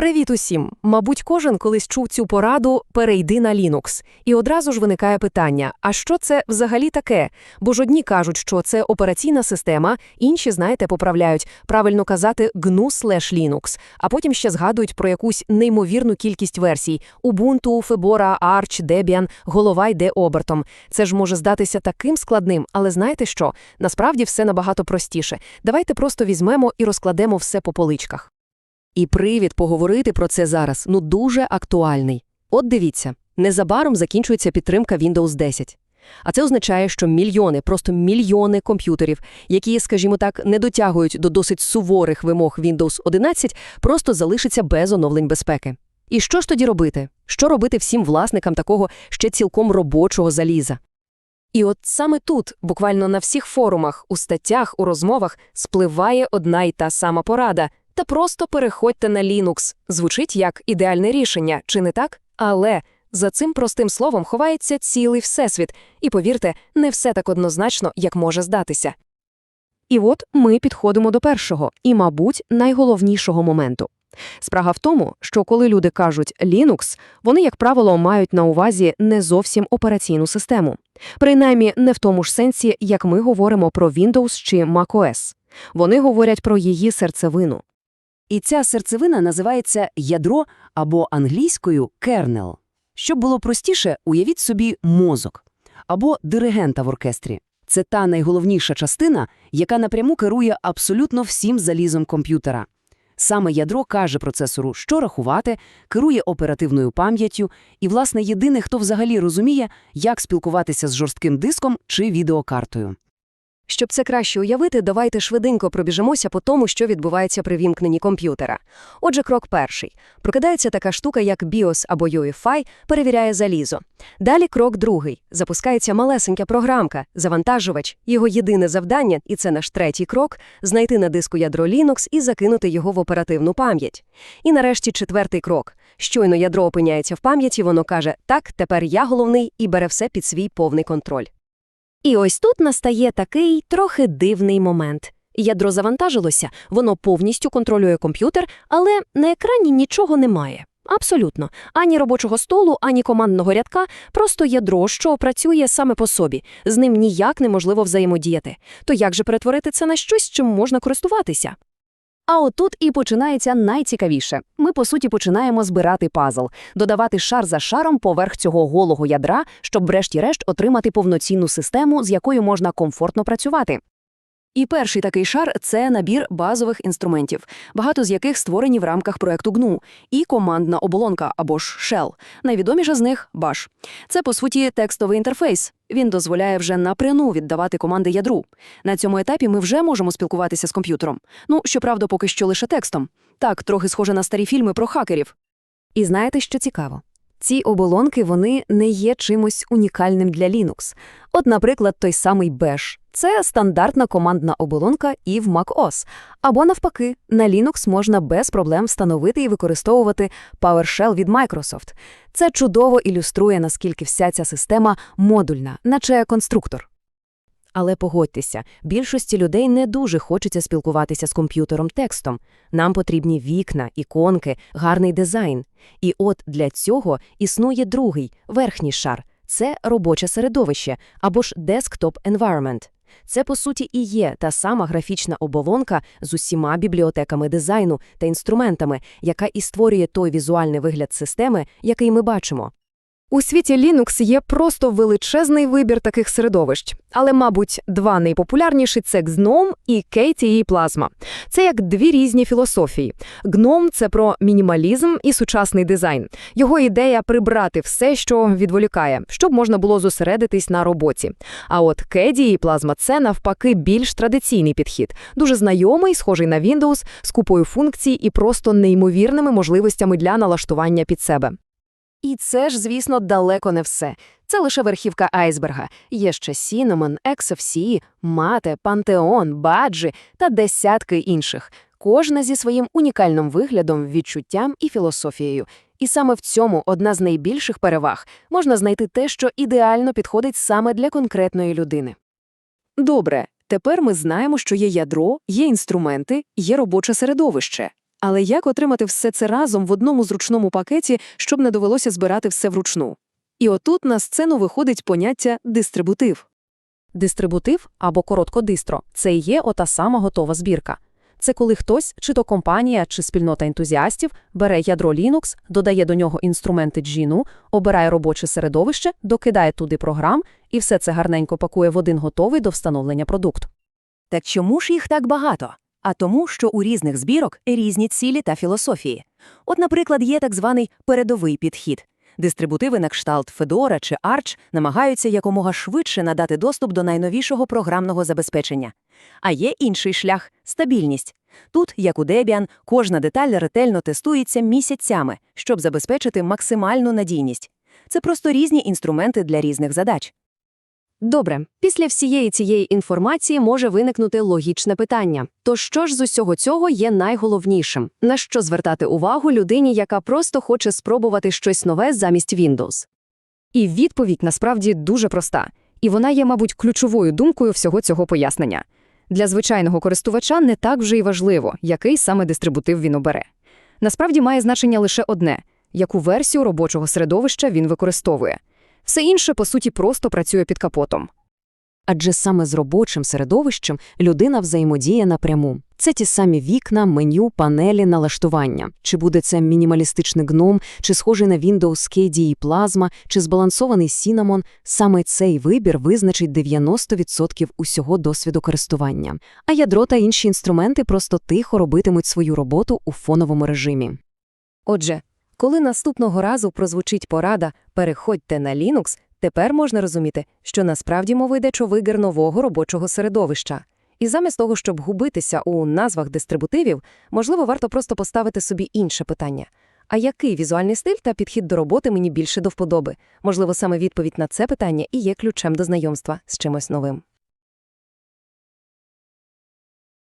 Привіт усім! Мабуть, кожен колись чув цю пораду «перейди на Linux». І одразу ж виникає питання, а що це взагалі таке? Бо ж одні кажуть, що це операційна система, інші, знаєте, поправляють правильно казати GNU slash Linux, а потім ще згадують про якусь неймовірну кількість версій – Ubuntu, Fedora, Arch, Debian, голова йде обертом. Це ж може здатися таким складним, але знаєте що? Насправді все набагато простіше. Давайте просто візьмемо і розкладемо все по поличках. І привід поговорити про це зараз, ну дуже актуальний. От дивіться, незабаром закінчується підтримка Windows 10. А це означає, що мільйони, просто мільйони комп'ютерів, які, скажімо так, не дотягують до досить суворих вимог Windows 11, просто залишаться без оновлень безпеки. І що ж тоді робити? Що робити всім власникам такого ще цілком робочого заліза? І от саме тут, буквально на всіх форумах, у статтях, у розмовах, спливає одна й та сама порада – та просто переходьте на Linux. Звучить як ідеальне рішення, чи не так? Але за цим простим словом ховається цілий всесвіт, і повірте, не все так однозначно, як може здатися. І от ми підходимо до першого і, мабуть, найголовнішого моменту. Справа в тому, що коли люди кажуть Linux, вони, як правило, мають на увазі не зовсім операційну систему. Принаймні не в тому ж сенсі, як ми говоримо про Windows чи macOS. Вони говорять про її серцевину. І ця серцевина називається ядро або англійською kernel. Щоб було простіше, уявіть собі мозок або диригента в оркестрі. Це та найголовніша частина, яка напряму керує абсолютно всім залізом комп'ютера. Саме ядро каже процесору, що рахувати, керує оперативною пам'яттю і, власне, єдине, хто взагалі розуміє, як спілкуватися з жорстким диском чи відеокартою. Щоб це краще уявити, давайте швиденько пробіжимося по тому, що відбувається при вімкненні комп'ютера. Отже, крок перший. Прокидається така штука, як BIOS або UEFI, перевіряє залізо. Далі крок другий. Запускається малесенька програмка, завантажувач, його єдине завдання, і це наш третій крок – знайти на диску ядро Linux і закинути його в оперативну пам'ять. І нарешті четвертий крок. Щойно ядро опиняється в пам'яті, воно каже «Так, тепер я головний» і бере все під свій повний контроль. І ось тут настає такий трохи дивний момент. Ядро завантажилося, воно повністю контролює комп'ютер, але на екрані нічого немає. Абсолютно. Ані робочого столу, ані командного рядка, просто ядро, що працює саме по собі. З ним ніяк неможливо взаємодіяти. То як же перетворити це на щось, чим можна користуватися? А отут і починається найцікавіше. Ми, по суті, починаємо збирати пазл, додавати шар за шаром поверх цього голого ядра, щоб врешті-решт отримати повноцінну систему, з якою можна комфортно працювати. І перший такий шар це набір базових інструментів, багато з яких створені в рамках проекту GNU, і командна оболонка або ж Shell. Найвідоміша з них Bash. Це, по суті, текстовий інтерфейс. Він дозволяє вже напряму віддавати команди ядру. На цьому етапі ми вже можемо спілкуватися з комп'ютером. Ну, щоправда, поки що лише текстом. Так, трохи схоже на старі фільми про хакерів. І знаєте, що цікаво? Ці оболонки вони не є чимось унікальним для Linux. От, наприклад, той самий Bash. Це стандартна командна оболонка і в macOS. Або навпаки, на Linux можна без проблем встановити і використовувати PowerShell від Microsoft. Це чудово ілюструє, наскільки вся ця система модульна, наче конструктор. Але погодьтеся, більшості людей не дуже хочеться спілкуватися з комп'ютером текстом. Нам потрібні вікна, іконки, гарний дизайн. І от для цього існує другий, верхній шар – це робоче середовище або ж Desktop Environment. Це, по суті, і є та сама графічна оболонка з усіма бібліотеками дизайну та інструментами, яка і створює той візуальний вигляд системи, який ми бачимо. У світі Linux є просто величезний вибір таких середовищ, але, мабуть, два найпопулярніші це GNOME і KTE Plasma. Це як дві різні філософії. GNOME – це про мінімалізм і сучасний дизайн. Його ідея прибрати все, що відволікає, щоб можна було зосередитись на роботі. А от KDE Plasma – це навпаки більш традиційний підхід, дуже знайомий, схожий на Windows, з купою функцій і просто неймовірними можливостями для налаштування під себе. І це ж, звісно, далеко не все. Це лише верхівка айсберга. Є ще Cinnamon, XFCE, Mate, Pantheon, Баджі та десятки інших. Кожна зі своїм унікальним виглядом, відчуттям і філософією. І саме в цьому одна з найбільших переваг можна знайти те, що ідеально підходить саме для конкретної людини. Добре, тепер ми знаємо, що є ядро, є інструменти, є робоче середовище. Але як отримати все це разом в одному зручному пакеті, щоб не довелося збирати все вручну? І отут на сцену виходить поняття дистрибутив. Дистрибутив або короткодистро – це і є ота сама готова збірка. Це коли хтось, чи то компанія, чи спільнота ентузіастів, бере ядро Linux, додає до нього інструменти GNU, обирає робоче середовище, докидає туди програм і все це гарненько пакує в один готовий до встановлення продукт. Так чому ж їх так багато? А тому, що у різних збірок різні цілі та філософії. От, наприклад, є так званий передовий підхід. Дистрибутиви на кшталт Fedora чи Arch намагаються якомога швидше надати доступ до найновішого програмного забезпечення. А є інший шлях – стабільність. Тут, як у Debian, кожна деталь ретельно тестується місяцями, щоб забезпечити максимальну надійність. Це просто різні інструменти для різних задач. Добре, після всієї цієї інформації може виникнути логічне питання. То що ж з усього цього є найголовнішим? На що звертати увагу людині, яка просто хоче спробувати щось нове замість Windows? І відповідь насправді дуже проста. І вона є, мабуть, ключовою думкою всього цього пояснення. Для звичайного користувача не так вже й важливо, який саме дистрибутив він обере. Насправді має значення лише одне – яку версію робочого середовища він використовує. Все інше, по суті, просто працює під капотом. Адже саме з робочим середовищем людина взаємодіє напряму. Це ті самі вікна, меню, панелі, налаштування. Чи буде це мінімалістичний гном, чи схожий на Windows KDE Plasma, чи збалансований Cinnamon, саме цей вибір визначить 90% усього досвіду користування. А ядро та інші інструменти просто тихо робитимуть свою роботу у фоновому режимі. Отже, коли наступного разу прозвучить порада «переходьте на Linux», тепер можна розуміти, що насправді мова йде про вибір нового робочого середовища. І замість того, щоб губитися у назвах дистрибутивів, можливо, варто просто поставити собі інше питання. А який візуальний стиль та підхід до роботи мені більше до вподоби? Можливо, саме відповідь на це питання і є ключем до знайомства з чимось новим.